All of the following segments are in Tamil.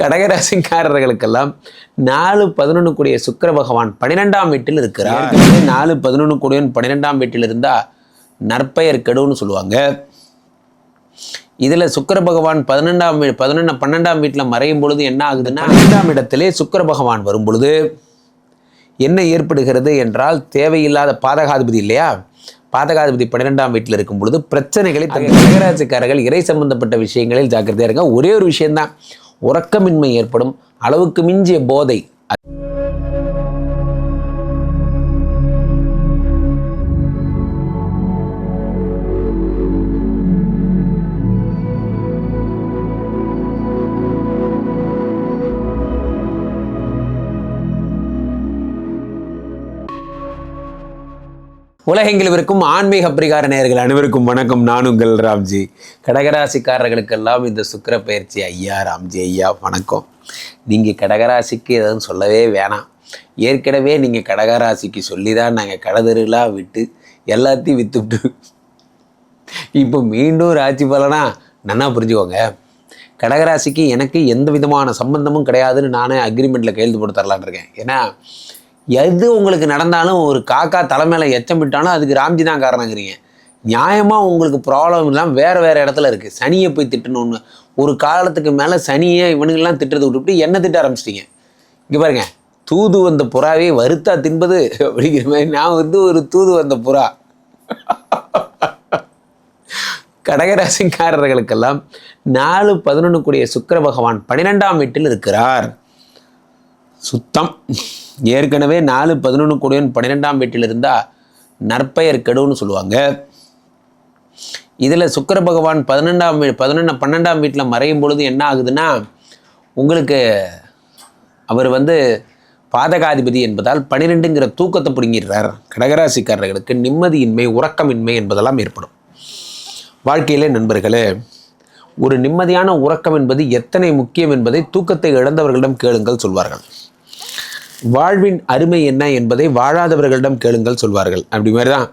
கடகராசிக்காரர்களுக்கெல்லாம் நாலு பதினொன்று கூடிய சுக்கர பகவான் பன்னிரெண்டாம் வீட்டில் இருக்கிறார். நாலு பதினொன்று கூடியவன் பன்னிரெண்டாம் வீட்டில் இருந்தா நற்பெயர் கெடுன்னு சொல்லுவாங்க. இதுல சுக்கிர பகவான் பதினெண்டாம் வீ பதினொன்று பன்னெண்டாம் வீட்டில் மறையும் பொழுது என்ன ஆகுதுன்னா ஐந்தாம் இடத்திலே சுக்கர பகவான் வரும் பொழுது என்ன ஏற்படுகிறது என்றால் தேவையில்லாத பாதகாதிபதி இல்லையா? பாதகாதிபதி பன்னிரெண்டாம் வீட்டில் இருக்கும் பொழுது பிரச்சனைகளை தங்கள் கடகராசிக்காரர்கள் இறை சம்பந்தப்பட்ட விஷயங்களில் ஜாக்கிரதையா இருங்க. ஒரே ஒரு விஷயம்தான். உறக்கமின்மை ஏற்படும் அளவுக்கு மிஞ்சிய போதை. உலகெங்கிலும் இருக்கும் ஆன்மீக பிரிகார நேர்கள் அனைவருக்கும் வணக்கம். நான் உங்கள் ராம்ஜி. கடகராசிக்காரர்களுக்கெல்லாம் இந்த சுக்கிர பயிற்சி ஐயா ராம்ஜி ஐயா வணக்கம். நீங்கள் கடகராசிக்கு எதுவும் சொல்லவே வேணாம். ஏற்கனவே நீங்கள் கடகராசிக்கு சொல்லி தான் நாங்கள் கடதெருலாம் விட்டு எல்லாத்தையும் விற்றுவிட்டு இப்போ மீண்டும் ராசி பலனா நன்னா புரிஞ்சுக்கோங்க. கடகராசிக்கு எனக்கு எந்த விதமான சம்பந்தமும் கிடையாதுன்னு நானே அக்ரிமெண்ட்டில் கையெழுத்து போட்டு தரலான்னு இருக்கேன். ஏன்னா எது உங்களுக்கு நடந்தாலும் ஒரு காக்கா தலைமையில எச்சம் விட்டாலும் அதுக்கு ராம்ஜி தான் காரணங்கிறீங்க. நியாயமாக உங்களுக்கு ப்ராப்ளம் இல்லாமல் வேறு வேறு இடத்துல இருக்குது சனியை போய் திட்டணும்னு. ஒரு காலத்துக்கு மேலே சனியை இவனுங்கெல்லாம் திட்டுறது விட்டுவிட்டு என்ன திட்ட ஆரம்பிச்சிட்டிங்க? இங்கே பாருங்க. தூது வந்த புறாவே வருத்தா தின்பது அப்படிங்கிற மாதிரி நான் வந்து ஒரு தூது வந்த புறா. கடகராசிக்காரர்களுக்கெல்லாம் நாலு பதினொன்று கூடிய சுக்கர பகவான் பன்னிரெண்டாம் வீட்டில் இருக்கிறார். சுத்தம். ஏற்கனவே நாலு பதினொன்று கூடியவன் பன்னிரெண்டாம் வீட்டில் இருந்தால் நற்பெயர் கெடுன்னு சொல்லுவாங்க. இதில் சுக்கர பகவான் பதினெண்டாம் வீ பதினொன்று பன்னெண்டாம் வீட்டில் மறையும் பொழுது என்ன ஆகுதுன்னா உங்களுக்கு அவர் வந்து பாதகாதிபதி என்பதால் பன்னிரெண்டுங்கிற தூக்கத்தை பிடுங்கிடுறார். கடகராசிக்காரர்களுக்கு நிம்மதியின்மை உறக்கமின்மை என்பதெல்லாம் ஏற்படும். வாழ்க்கையிலே நண்பர்களே ஒரு நிம்மதியான உறக்கம் என்பது எத்தனை முக்கியம் என்பதை தூக்கத்தை இழந்தவர்களிடம் கேளுங்கள் சொல்வார்கள். வாழ்வின் அருமை என்ன என்பதை வாழாதவர்களிடம் கேளுங்கள் சொல்வார்கள். அப்படி மாதிரி தான்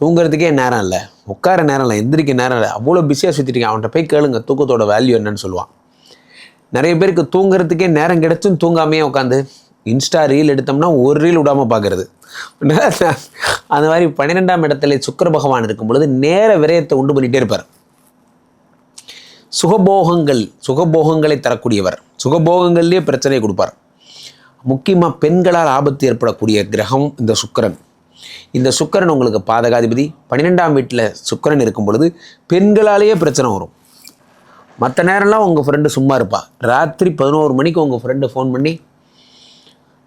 தூங்குறதுக்கே நேரம் இல்லை. உட்கார நேரம் இல்லை. எந்திரிக்க நேரம் இல்லை. அவ்வளோ பிஸியாக சுற்றிட்டு அவன்கிட்ட போய் கேளுங்க. தூக்கத்தோட வேல்யூ என்னன்னு சொல்லுவான். நிறைய பேருக்கு தூங்குறதுக்கே நேரம் கிடைச்சும் தூங்காமையே உட்காந்து இன்ஸ்டா ரீல் எடுத்தோம்னா ஒரு ரீல் விடாமல் பார்க்குறது அந்த மாதிரி பன்னிரெண்டாம் இடத்துல சுக்கர பகவான் இருக்கும் பொழுது நேர விரயத்தை உண்டு பண்ணிகிட்டே இருப்பார். சுகபோகங்கள் சுகபோகங்களை தரக்கூடியவர். சுகபோகங்கள்லேயே பிரச்சனையை கொடுப்பார். முக்கியமாக பெண்களால் ஆபத்து ஏற்படக்கூடிய கிரகம் இந்த சுக்கரன். இந்த சுக்கரன் உங்களுக்கு பாதகாதிபதி. பன்னிரெண்டாம் வீட்டில் சுக்கரன் இருக்கும் பொழுது பெண்களாலேயே பிரச்சனை வரும். மற்ற நேரம்லாம் உங்கள் ஃப்ரெண்டு சும்மா இருப்பா. ராத்திரி பதினோரு மணிக்கு உங்கள் ஃப்ரெண்டு ஃபோன் பண்ணி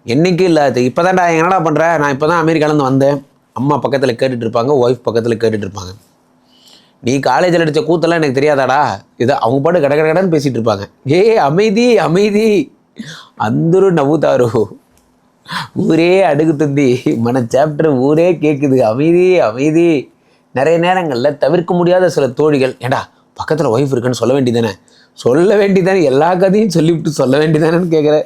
என்னைக்கு இல்லாது இப்போ தான்டா என்னடா பண்ணுற நான் இப்போ தான் அமெரிக்காலேருந்து வந்தேன். அம்மா பக்கத்தில் கேட்டுட்டு இருப்பாங்க ஒய்ஃப் பக்கத்தில் கேட்டுட்டு இருப்பாங்க. நீ காலேஜில் அடித்த கூத்தெல்லாம் எனக்கு தெரியாதாடா? இதை அவங்க பாட்டு கட கட கடன்னு பேசிகிட்டு இருப்பாங்க. ஏ அமைதி அமைதி. అందరూ నవ్వుతారు ఊరే అడుగుతుంది మన చాప్టర్ ஊரே கேட்குது அமைதி அமைதி. நிறைய நேரங்களில் தவிர்க்க முடியாத சில தோழிகள் ஏடா பக்கத்தில் ஒய்ஃப் இருக்குன்னு சொல்ல வேண்டியதானே சொல்ல வேண்டியதானே எல்லா கதையும் சொல்லிவிட்டு சொல்ல வேண்டியதானேன்னு கேட்குற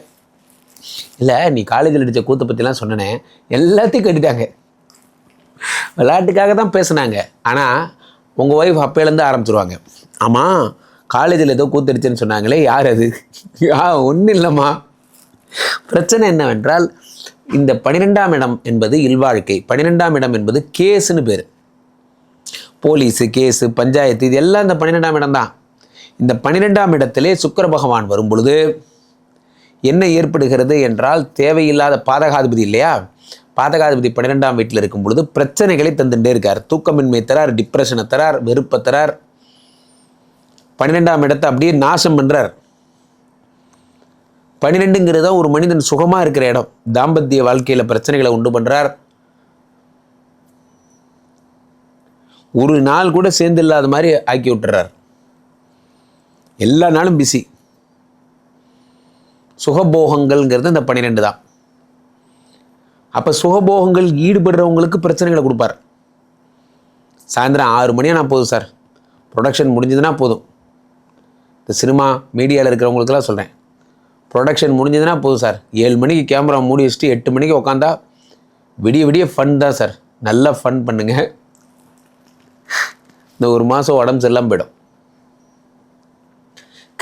இல்லை நீ காலேஜில் அடித்த கூத்த பற்றிலாம் சொன்னனே எல்லாத்தையும் கட்டிட்டாங்க. விளையாட்டுக்காக தான் பேசுனாங்க ஆனால் உங்கள் ஒய்ஃப் அப்போலேருந்து ஆரம்பிச்சிருவாங்க. ஆமாம் காலேஜில் ஏதோ கூத்தடிச்சுன்னு சொன்னாங்களே யார் அது? ஆ ஒன்றும் இல்லைம்மா. பிரச்சனை என்னவென்றால் இந்த பன்னிரெண்டாம் இடம் என்பது இல்வாழ்க்கை பன்னிரெண்டாம் இடம் என்பது கேஸுன்னு பேர். போலீஸு கேஸு பஞ்சாயத்து இது எல்லாம் இந்த பன்னிரெண்டாம் இடம் தான். இந்த பன்னிரெண்டாம் இடத்திலே சுக்கர பகவான் வரும் பொழுது என்ன ஏற்படுகிறது என்றால் தேவையில்லாத பாதகாதிபதி இல்லையா? பாதகாதிபதி பன்னிரெண்டாம் வீட்டில் இருக்கும் பொழுது பிரச்சனைகளை தந்துட்டே இருக்கார். தூக்கமின்மை தரார் டிப்ரெஷனை தரார் வெறுப்பை தரார். பன்னிரெண்டாம் இடத்தை அப்படியே நாசம் பண்ணுறார் பன்னிரெண்டுங்கிறது தான் ஒரு மனிதன் சுகமாக இருக்கிற இடம். தாம்பத்திய வாழ்க்கையில் பிரச்சனைகளை உண்டு பண்ணுறார் ஒரு நாள் கூட சேர்ந்து இல்லாத மாதிரி ஆக்கி விட்டுறார். எல்லா நாளும் பிஸி சுகபோகங்கள்ங்கிறது இந்த பன்னிரெண்டு தான். அப்போ சுகபோகங்கள் ஈடுபடுறவங்களுக்கு பிரச்சனைகளை கொடுப்பார். சாயந்தரம் ஆறு மணியாக நான் போதும் சார். ப்ரொடக்ஷன் முடிஞ்சதுன்னா போதும். இந்த சினிமா மீடியாவில் இருக்கிறவங்களுக்கெல்லாம் சொல்கிறேன் ப்ரொடக்ஷன் முடிஞ்சதுன்னா போதும் சார். ஏழு மணிக்கு கேமரா மூடி வச்சுட்டு எட்டு மணிக்கு உட்காந்தா விடிய விடிய ஃபன் தான் சார். நல்லா ஃபன் பண்ணுங்க. இந்த ஒரு மாதம் உடம்பு சரியில்லாமல் போயிடும்.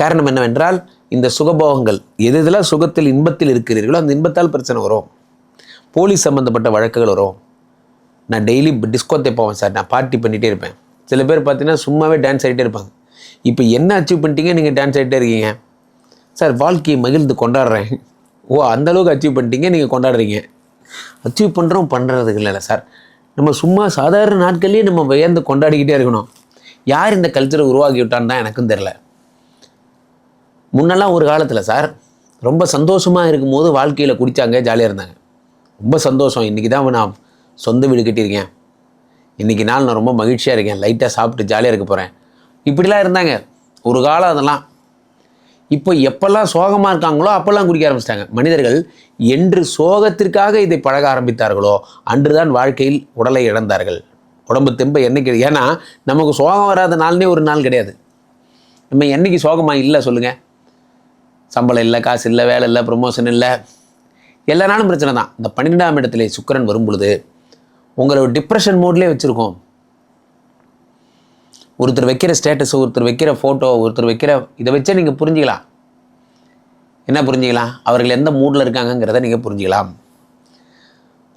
காரணம் என்னவென்றால் இந்த சுகபோகங்கள் எது இதெல்லாம் சுகத்தில் இன்பத்தில் இருக்கிறீர்களோ அந்த இன்பத்தால் பிரச்சனை வரும். போலீஸ் சம்மந்தப்பட்ட வழக்குகள் வரும். நான் டெய்லி டிஸ்கோத்தே போவேன் சார். நான் பார்ட்டி பண்ணிகிட்டே இருப்பேன். சில பேர் பார்த்தீங்கன்னா சும்மாவே டான்ஸ் ஆகிட்டே இருப்பாங்க. இப்போ என்ன அச்சீவ் பண்ணிட்டீங்க? நீங்கள் டான்ஸ் ஆகிட்டே இருக்கீங்க. சார் வாழ்க்கையை மகிழ்ந்து கொண்டாடுறேன். ஓ அந்த அளவுக்கு அச்சீவ் பண்ணிட்டீங்க நீங்கள் கொண்டாடுறீங்க. அச்சீவ் பண்ணுறோம் பண்ணுறதுக்கு இல்லை சார். நம்ம சும்மா சாதாரண நாட்கள்லேயே நம்ம வியந்து கொண்டாடிக்கிட்டே இருக்கணும். யார் இந்த கல்ச்சரை உருவாக்கி விட்டான்னு தான் எனக்கும் தெரில முன்னெல்லாம் ஒரு காலத்தில் சார் ரொம்ப சந்தோஷமாக இருக்கும்போது வாழ்க்கையில் குடித்தாங்க ஜாலியாக இருந்தாங்க. ரொம்ப சந்தோஷம். இன்றைக்கி தான் நான் சொந்த வீடு கட்டியிருக்கேன். இன்றைக்கி நாள் நான் ரொம்ப மகிழ்ச்சியாக இருக்கேன். லைட்டாக சாப்பிட்டு ஜாலியாக இருக்க போகிறேன் இப்படிலாம் இருந்தாங்க. ஒரு காலம் அதெல்லாம். இப்போ எப்பெல்லாம் சோகமாக இருக்காங்களோ அப்போல்லாம் குடிக்க ஆரம்பிச்சிட்டாங்க. மனிதர்கள் என்று சோகத்திற்காக இதை பழக ஆரம்பித்தார்களோ அன்றுதான் வாழ்க்கையில் உடலை இழந்தார்கள். உடம்பு தெம்ப என்னைக்கு ஏன்னா நமக்கு சோகம் வராத நாள்னே ஒரு நாள் கிடையாது. நம்ம என்னைக்கு சோகமாக இல்லை சொல்லுங்கள் சம்பளம் இல்லை காசு இல்லை வேலை இல்லை ப்ரொமோஷன் இல்லை. எல்லா நாளும் பிரச்சனை தான். இந்த பன்னிரெண்டாம் இடத்துல சுக்கிரன் வரும் பொழுது உங்களை ஒரு டிப்ரெஷன் மோட்லேயே வச்சுருக்கோம். ஒருத்தர் வைக்கிற ஸ்டேட்டஸ் ஒருத்தர் வைக்கிற ஃபோட்டோ ஒருத்தர் வைக்கிற இதை வச்சே நீங்கள் புரிஞ்சிக்கலாம். என்ன புரிஞ்சிக்கலாம்? அவர்கள் எந்த மூடில் இருக்காங்கங்கிறத நீங்கள் புரிஞ்சிக்கலாம்.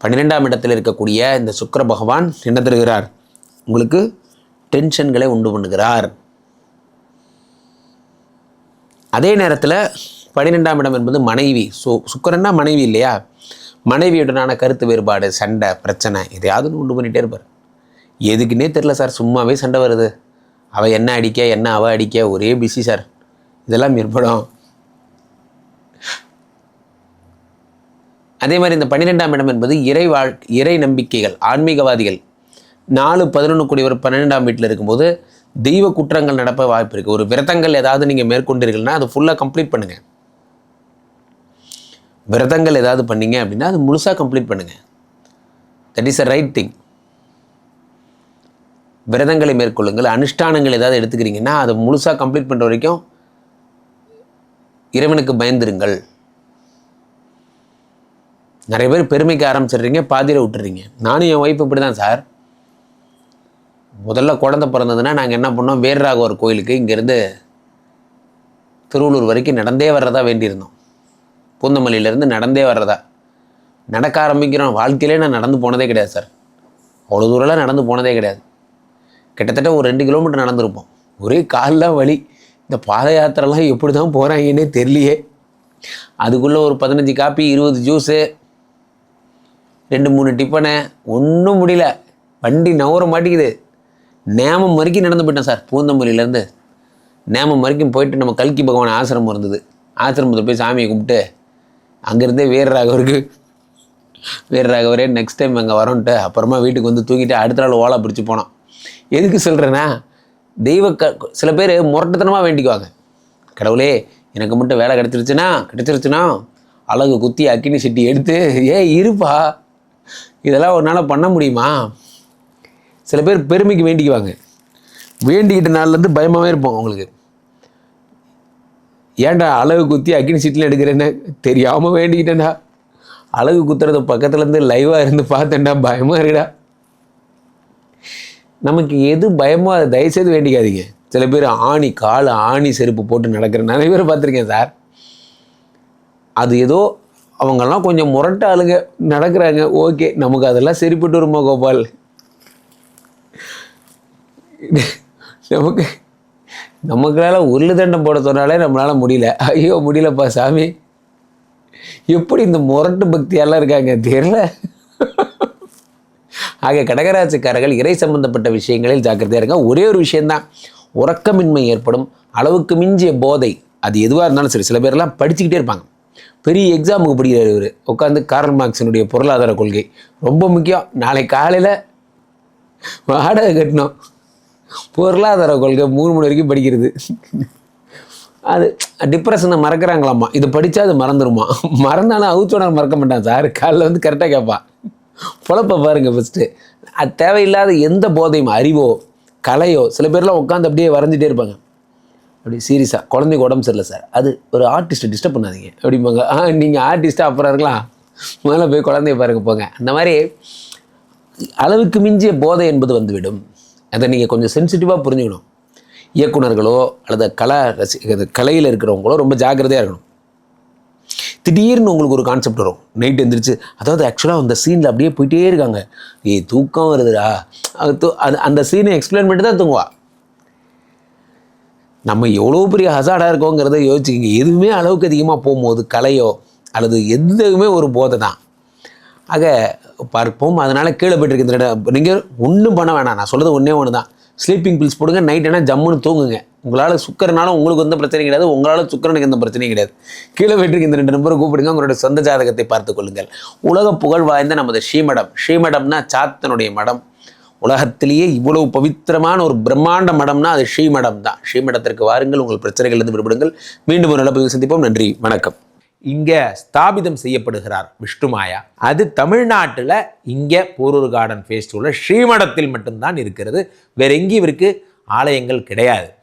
பன்னிரெண்டாம் இடத்தில் இருக்கக்கூடிய இந்த சுக்கர பகவான் என்ன தருகிறார்? உங்களுக்கு டென்ஷன்களை உண்டு பண்ணுகிறார். அதே நேரத்தில் பன்னிரெண்டாம் இடம் என்பது மனைவி. சு சுக்கரன்னா மனைவி இல்லையா? மனைவியுடனான கருத்து வேறுபாடு சண்டை பிரச்சனை எதையாவது ஒன்று உண்டு பண்ணிகிட்டே இருப்பார். எதுக்குன்னே தெரில சார் சும்மாவே சண்டை வருது. அவள் என்ன அடிக்க என்ன அவள் அடிக்க ஒரே பிஸி சார் இதெல்லாம் ஏற்படும் அதே மாதிரி இந்த பன்னிரெண்டாம் இடம் என்பது இறை வாழ் இறை நம்பிக்கைகள் ஆன்மீகவாதிகள். நாலு பதினொன்று கூடியவர் பன்னிரெண்டாம் வீட்டில் இருக்கும்போது தெய்வ குற்றங்கள் நடப்ப வாய்ப்பு இருக்குது ஒரு விரதங்கள் ஏதாவது நீங்கள் மேற்கொண்டீர்கள்னா அது ஃபுல்லாக கம்ப்ளீட் பண்ணுங்கள் விரதங்கள் ஏதாவது பண்ணீங்க அப்படின்னா அது முழுசாக கம்ப்ளீட் பண்ணுங்கள் that is a right thing விரதங்களை மேற்கொள்ளுங்கள் அனுஷ்டானங்கள் ஏதாவது எடுத்துக்கிறீங்கன்னா அதை முழுசாக கம்ப்ளீட் பண்ணுற வரைக்கும் இறைவனுக்கு பயந்துருங்கள். நிறைய பேர் பெருமைக்கு ஆரம்பிச்சிடுறீங்க பாதியில் விட்டுறீங்க. நானும் என் ஒய்ஃப் இப்படி தான் சார் முதல்ல குழந்த பிறந்ததுன்னா நாங்கள் என்ன பண்ணோம் வேர்ராகவர் கோயிலுக்கு இங்கேருந்து திருவள்ளூர் வரைக்கும் நடந்தே வர்றதா வேண்டியிருந்தோம். பூந்தமல்லியிலேருந்து நடந்தே வர்றதா. நடக்க ஆரம்பிக்கிறோம். வாழ்க்கையிலே நான் நடந்து போனதே கிடையாது சார் அவ்வளோ தூரம்லாம் நடந்து போனதே கிடையாது. கிட்டத்தட்ட ஒரு ரெண்டு கிலோமீட்டர் நடந்திருப்போம். ஒரே காலில் வழி இந்த பாத யாத்திரைலாம் எப்படி தான் போகிறாங்கன்னே தெரியலையே. அதுக்குள்ளே ஒரு பதினஞ்சு காப்பி இருபது ஜூஸு ரெண்டு மூணு டிஃபனு ஒன்றும் முடியல. வண்டி நவர மாட்டேங்குது. நேமம் வரைக்கும் நடந்து போயிட்டேன் சார் பூந்தமல்லியிலேருந்து. நேமம் வரைக்கும் போயிட்டு நம்ம கல்கி பகவான் ஆசிரமம் இருந்தது. ஆசிரமத்தில் போய் சாமியை கும்பிட்டு அங்கேருந்தே வீரராகவருக்கு வீரராகவரே நெக்ஸ்ட் டைம் அங்கே வரோன்ட்டு அப்புறமா வீட்டுக்கு வந்து தூங்கிட்டு அடுத்த நாள் ஓலா பிடிச்சி போனோம் எதுக்கு சொல்கிறேன்னா தெய்வ க சில பேர் முரட்டுத்தனமாக வேண்டிக்குவாங்க. கடவுளே எனக்கு மட்டும் வேலை கிடச்சிருச்சுன்னா கிடச்சிருச்சுன்னா அழகு குத்தி அக்கினி சிட்டி எடுத்து ஏ இருப்பா. இதெல்லாம் ஒரு நாளாக பண்ண முடியுமா? சில பேர் பெருமைக்கு வேண்டிக்குவாங்க. வேண்டிக்கிட்ட நாள்லேருந்து பயமாகவே இருப்போம் அவங்களுக்கு. ஏன்டா அழகு குத்தி அக்கினி சீட்டில் எடுக்கிறேன்னு தெரியாமல் வேண்டிக்கிட்டேன்டா. அழகு குத்துறது பக்கத்துலேருந்து லைவாக இருந்து பார்த்தேன்டா பயமாக இருக்குடா. நமக்கு எது பயமோ அதை தயவுசெய்து வேண்டிக்காதீங்க. சில பேர் ஆணி கால் ஆணி செருப்பு போட்டு நடக்கிற நிறைய பேர் பார்த்துருக்கேன் சார். அது ஏதோ அவங்கெல்லாம் கொஞ்சம் முரட்ட ஆளுங்க நடக்கிறாங்க. ஓகே நமக்கு அதெல்லாம் சரிப்பட்டு வருமா கோபால்? நமக்கு நமக்களால் உருளு தண்டம் போட சொன்னாலே நம்மளால் முடியல. ஐயோ முடியலப்பா சாமி. எப்படி இந்த முரட்டு பக்தியெல்லாம் இருக்காங்க தெரியல. ஆக கடகராசிக்காரர்கள் இறை சம்பந்தப்பட்ட விஷயங்களில் ஜாக்கிரதையாக இருங்க. ஒரே ஒரு விஷயந்தான் உறக்கமின்மை ஏற்படும். அளவுக்கு மிஞ்சிய போதை அது எதுவாக இருந்தாலும் சரி சில பேர்லாம் படிச்சுக்கிட்டே இருப்பாங்க. பெரிய எக்ஸாமுக்கு படிக்கிறார் இவர். உட்காந்து கார்ல் மார்க்ஸினுடைய பொருளாதார கொள்கை. ரொம்ப முக்கியம். நாளை காலையில் வாடகை கட்டணும். பொருளாதார கொள்கை மூணு மணி வரைக்கும் படிக்கிறது. அது டிப்ரெஷனை மறக்கிறாங்களாம்மா. இது படித்தா அது மறந்துடுமா மறந்தாலும் அவுச்சோட மறக்க மாட்டான் சார். காலைல வந்து கரெக்டாக கேட்பான். பொழப்ப பாருங்கள் ஃபஸ்ட்டு அது தேவையில்லாத எந்த போதையும் அறிவோ கலையோ சில பேர்லாம் உட்காந்து அப்படியே வரைஞ்சிட்டே இருப்பாங்க. அப்படி சீரியஸாக குழந்தைக்கு உடம்பு சரியில்லை சார் அது ஒரு ஆர்டிஸ்ட்டை டிஸ்டர்ப் பண்ணாதீங்க. அப்படிம்பாங்க ஆ நீங்கள் ஆர்டிஸ்ட்டாக அப்புறம் இருக்கலாம். முதல்ல போய் குழந்தைய பாருங்க போங்க. அந்த மாதிரி அளவுக்கு மிஞ்சிய போதை என்பது வந்துவிடும். அதை நீங்கள் கொஞ்சம் சென்சிட்டிவாக புரிஞ்சுக்கணும். இயக்குனர்களோ அல்லது கலை ரசி கலையில் இருக்கிறவங்களோ ரொம்ப ஜாக்கிரதையாக இருக்கணும். திடீர்னு உங்களுக்கு ஒரு கான்செப்ட் வரும். நைட் எழுந்திரிச்சு அதாவது ஆக்சுவலாக அந்த சீனில் அப்படியே போயிட்டே இருக்காங்க. ஏய் தூக்கம் வருதுடா. அது தூ- அது அந்த சீனை எக்ஸ்பிளைன் பண்ணிட்டு தான் தூங்குவா. நம்ம எவ்வளோ பெரிய ஹசாடாக இருக்கோங்கிறத யோசிச்சுக்கிங்க எதுவுமே அளவுக்கு அதிகமாக போகும்போது கலையோ அல்லது எதுவுமே ஒரு போதை தான். ஆக பார்ப்போம். அதனால் கீழே போயிட்டுருக்கு இந்த இடம். நீங்கள் ஒன்றும் பண்ண வேணாம். நான் சொல்கிறது ஒன்றே ஒன்று தான் ஸ்லீப்பிங் பில்ஸ் போடுங்க. நைட் என்ன ஜம்முன்னு தூங்குங்க. உங்களால் சுக்கரனாலும் உங்களுக்கு எந்த பிரச்சனையும் கிடையாது. உங்களால் சுக்கரனுக்கு எந்த பிரச்சனையும் கிடையாது. கீழே வீட்டுக்கு இந்த ரெண்டு நம்பரை கூப்பிடுங்க. உங்களுடைய சொந்த ஜாதகத்தை பார்த்து கொள்ளுங்கள். உலக புகழ் வாய்ந்த நமது ஸ்ரீமடம். ஸ்ரீமடம்னா சாத்தனுடைய மடம். உலகத்திலேயே இவ்வளவு பவித்திரமான ஒரு பிரம்மாண்ட மடம்னா அது ஸ்ரீமடம் தான் ஸ்ரீமடத்திற்கு வாருங்கள். உங்கள் பிரச்சனைகளிலிருந்து விடுபடுங்கள். மீண்டும் ஒரு நல்ல சந்திப்போம். நன்றி. வணக்கம். இங்கே ஸ்தாபிதம் செய்யப்படுகிறார் விஷ்ணுமாயா அது தமிழ்நாட்டில் இங்கே போரூர் கார்டன் ஃபேஸ்டிவலில் ஸ்ரீமடத்தில் மட்டும்தான் இருக்கிறது. வேற எங்கேயும் இவருக்கு ஆலயங்கள் கிடையாது.